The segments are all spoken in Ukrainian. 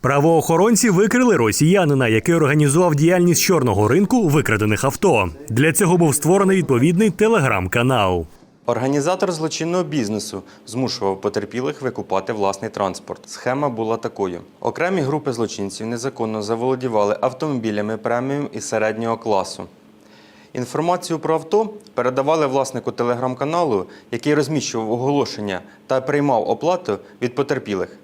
Правоохоронці викрили росіянина, який організував діяльність чорного ринку викрадених авто. Для цього був створений відповідний телеграм-канал. Організатор злочинного бізнесу змушував потерпілих викупати власний транспорт. Схема була такою: окремі групи злочинців незаконно заволодівали автомобілями преміум і середнього класу. Інформацію про авто передавали власнику телеграм-каналу, який розміщував оголошення та приймав оплату від потерпілих.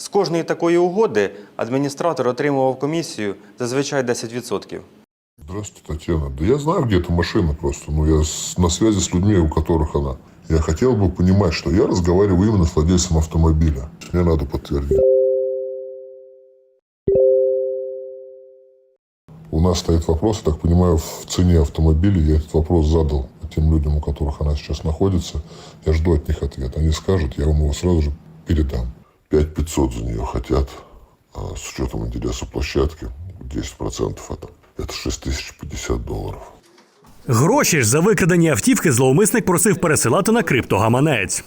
З кожної такої угоди адміністратор отримував комісію зазвичай 10%. Здравствуйте, Татьяна. Да я знаю, где эта машина просто. Ну, я с- на связи с людьми, у которых она. Я хотел бы понимать, что я разговариваю именно с владельцем автомобиля. Мне надо подтвердить. У нас стоит вопрос, я так понимаю, в цене автомобиля. Я этот вопрос задал тем людям, у которых она сейчас находится. Я жду от них ответ. Они скажут, я вам его сразу же передам. 5500 за нее хотят, а с учетом интереса площадки 10% это, это 6050 долларов. Гроші ж за викрадені автівки зловмисник просив пересилати на криптогаманець.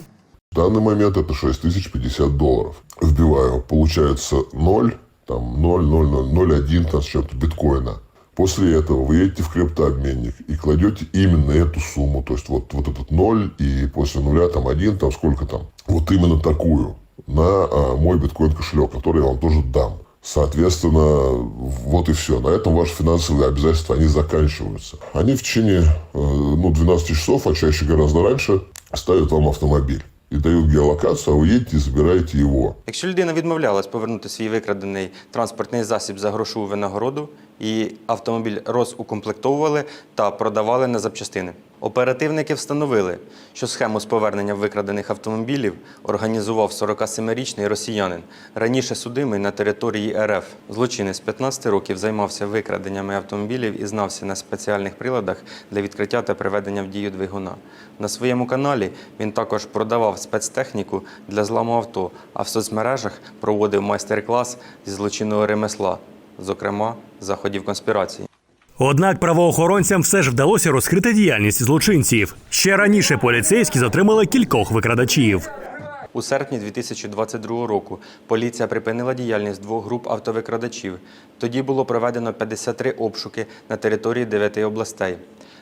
В данный момент это 6050 долларов. Вбиваю, получается 0, там 0, 0, 0, 0,1 там с чем-то биткоина. После этого вы едете в криптообменник и кладете именно эту сумму. То есть вот, вот этот 0 и после нуля там 1, там сколько там. Вот именно такую на а, мой биткоин кошелек, который я вам тоже дам. Соответственно, вот и все. На этом ваши финансовые обязательства, они заканчиваются. Они в течение э, ну, 12 часов, а чаще гораздо раньше, ставят вам автомобиль и дают геолокацию, а вы едете и забираете его. Якщо людина відмовлялась повернути свій викрадений транспортний засіб за грошову винагороду, і автомобіль розукомплектовували та продавали на запчастини. Оперативники встановили, що схему з повернення викрадених автомобілів організував 47-річний росіянин, раніше судимий на території РФ. Злочинець 15 років займався викраденнями автомобілів і знався на спеціальних приладах для відкриття та приведення в дію двигуна. На своєму каналі він також продавав спецтехніку для зламу авто, а в соцмережах проводив майстер-клас зі злочинного ремесла, зокрема заходів конспірації. Однак правоохоронцям все ж вдалося розкрити діяльність злочинців. Ще раніше поліцейські затримали кількох викрадачів. У серпні 2022 року поліція припинила діяльність двох груп автовикрадачів. Тоді було проведено 53 обшуки на території 9 областей.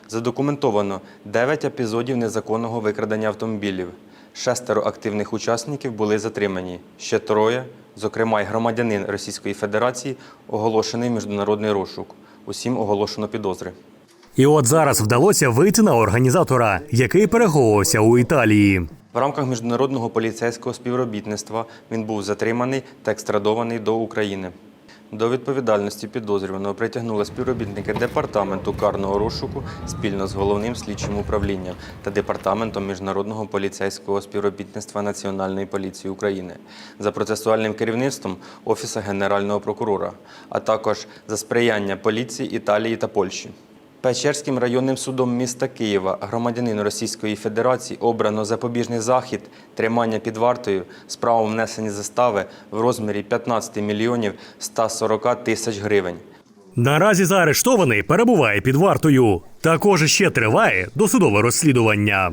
Задокументовано 9 епізодів незаконного викрадення автомобілів. Шестеро активних учасників були затримані. Ще троє, зокрема й громадянин Російської Федерації, оголошений міжнародний розшук. Усім оголошено підозри. І от зараз вдалося вийти на організатора, який переховувався у Італії. В рамках міжнародного поліцейського співробітництва він був затриманий та екстрадований до України. До відповідальності підозрюваного притягнули співробітники департаменту карного розшуку спільно з головним слідчим управлінням та департаментом міжнародного поліцейського співробітництва Національної поліції України за процесуальним керівництвом Офісу Генерального прокурора, а також за сприяння поліції Італії та Польщі. Печерським районним судом міста Києва громадянин Російської Федерації обрано запобіжний захід тримання під вартою з правом внесення застави в розмірі 15 мільйонів 140 тисяч гривень. Наразі заарештований перебуває під вартою. Також ще триває досудове розслідування.